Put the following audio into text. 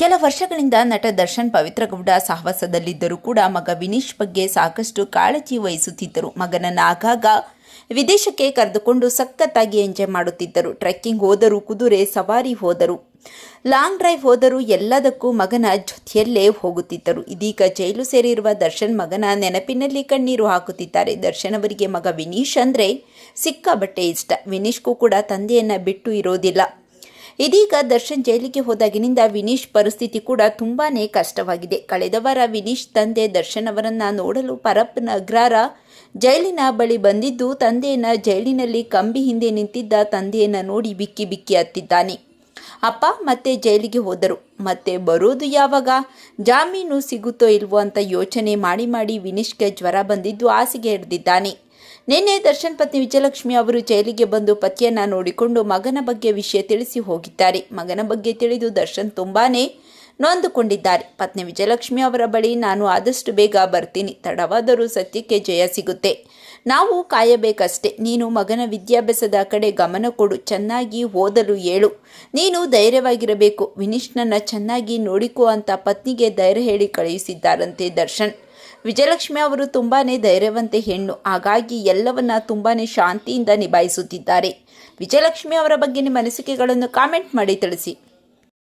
ಕೆಲ ವರ್ಷಗಳಿಂದ ನಟ ದರ್ಶನ್ ಪವಿತ್ರಗೌಡ ಸಾಹಸದಲ್ಲಿದ್ದರೂ ಕೂಡ ಮಗ ವಿನೀಶ್ ಬಗ್ಗೆ ಸಾಕಷ್ಟು ಕಾಳಜಿ ವಹಿಸುತ್ತಿದ್ದರು. ಮಗನನ್ನು ಆಗಾಗ ವಿದೇಶಕ್ಕೆ ಕರೆದುಕೊಂಡು ಸಖತ್ತಾಗಿ ಎಂಜಾಯ್ ಮಾಡುತ್ತಿದ್ದರು. ಟ್ರೆಕ್ಕಿಂಗ್ ಹೋದರೂ ಕುದುರೆ, ಸವಾರಿ ಹೋದರು, ಲಾಂಗ್ ಡ್ರೈವ್ ಹೋದರೂ ಎಲ್ಲದಕ್ಕೂ ಮಗನ ಜೊತೆಯಲ್ಲೇ ಹೋಗುತ್ತಿದ್ದರು. ಇದೀಗ ಜೈಲು ಸೇರಿರುವ ದರ್ಶನ್ ಮಗನ ನೆನಪಿನಲ್ಲಿ ಕಣ್ಣೀರು ಹಾಕುತ್ತಿದ್ದಾರೆ. ದರ್ಶನ್ ಅವರಿಗೆ ಮಗ ವಿನೀಶ್ ಅಂದರೆ ಸಿಕ್ಕಾಬಟ್ಟೆ ಇಷ್ಟ. ವಿನೀಶ್ಗೂ ಕೂಡ ತಂದೆಯನ್ನು ಬಿಟ್ಟು ಇರೋದಿಲ್ಲ. ಇದೀಗ ದರ್ಶನ್ ಜೈಲಿಗೆ ಹೋದಾಗಿನಿಂದ ವಿನೀಶ್ ಪರಿಸ್ಥಿತಿ ಕೂಡ ತುಂಬಾನೇ ಕಷ್ಟವಾಗಿದೆ. ಕಳೆದ ವಾರ ವಿನೀಶ್ ತಂದೆ ದರ್ಶನ್ ಅವರನ್ನ ನೋಡಲು ಪರಪ್ ನಗ್ರಾರ ಜೈಲಿನ ಬಳಿ ಬಂದಿದ್ದು, ತಂದೆಯನ್ನ ಜೈಲಿನಲ್ಲಿ ಕಂಬಿ ಹಿಂದೆ ನಿಂತಿದ್ದ ತಂದೆಯನ್ನ ನೋಡಿ ಬಿಕ್ಕಿ ಬಿಕ್ಕಿ ಹತ್ತಿದ್ದಾನೆ. ಅಪ್ಪ ಮತ್ತೆ ಜೈಲಿಗೆ ಹೋದರು. ಮತ್ತೆ ಬರೋದು ಯಾವಾಗ? ಜಾಮೀನು ಸಿಗುತ್ತೋ ಇಲ್ವೋ ಅಂತ ಯೋಚನೆ ಮಾಡಿ ಮಾಡಿ ವಿನೀಶ್ಗೆ ಜ್ವರ ಬಂದಿದ್ದು ಹಾಸಿಗೆ ಹಿಡಿದಿದ್ದಾನೆ. ನಿನ್ನೆ ದರ್ಶನ್ ಪತ್ನಿ ವಿಜಯಲಕ್ಷ್ಮಿ ಅವರು ಜೈಲಿಗೆ ಬಂದು ಪತಿಯನ್ನ ನೋಡಿಕೊಂಡು ಮಗನ ಬಗ್ಗೆ ವಿಷಯ ತಿಳಿಸಿ ಹೋಗಿದ್ದಾರೆ. ಮಗನ ಬಗ್ಗೆ ತಿಳಿದು ದರ್ಶನ್ ತುಂಬಾನೇ ನೊಂದುಕೊಂಡಿದ್ದಾರೆ. ಪತ್ನಿ ವಿಜಯಲಕ್ಷ್ಮಿ ಅವರ ಬಳಿ ನಾನು ಆದಷ್ಟು ಬೇಗ ಬರ್ತೀನಿ. ತಡವಾದರೂ ಸತ್ಯಕ್ಕೆ ಜಯ ಸಿಗುತ್ತೆ. ನಾವು ಕಾಯಬೇಕಷ್ಟೇ. ನೀನು ಮಗನ ವಿದ್ಯಾಭ್ಯಾಸದ ಕಡೆ ಗಮನ ಕೊಡು. ಚೆನ್ನಾಗಿ ಓದಲು ಏಳು. ನೀನು ಧೈರ್ಯವಾಗಿರಬೇಕು. ವಿನೀಶ್ನನ್ನ ಚೆನ್ನಾಗಿ ನೋಡಿಕೋ ಅಂತ ಪತ್ನಿಗೆ ಧೈರ್ಯ ಹೇಳಿ ಕಳುಹಿಸಿದ್ದಾರಂತೆ ದರ್ಶನ್. ವಿಜಯಲಕ್ಷ್ಮಿ ಅವರು ತುಂಬಾನೇ ಧೈರ್ಯವಂತೆ ಹೆಣ್ಣು, ಹಾಗಾಗಿ ಎಲ್ಲವನ್ನ ತುಂಬಾನೇ ಶಾಂತಿಯಿಂದ ನಿಭಾಯಿಸುತ್ತಿದ್ದಾರೆ. ವಿಜಯಲಕ್ಷ್ಮಿ ಅವರ ಬಗ್ಗೆ ನಿಮ್ಮ ಅನಿಸಿಕೆಗಳನ್ನು ಕಾಮೆಂಟ್ ಮಾಡಿ ತಿಳಿಸಿ.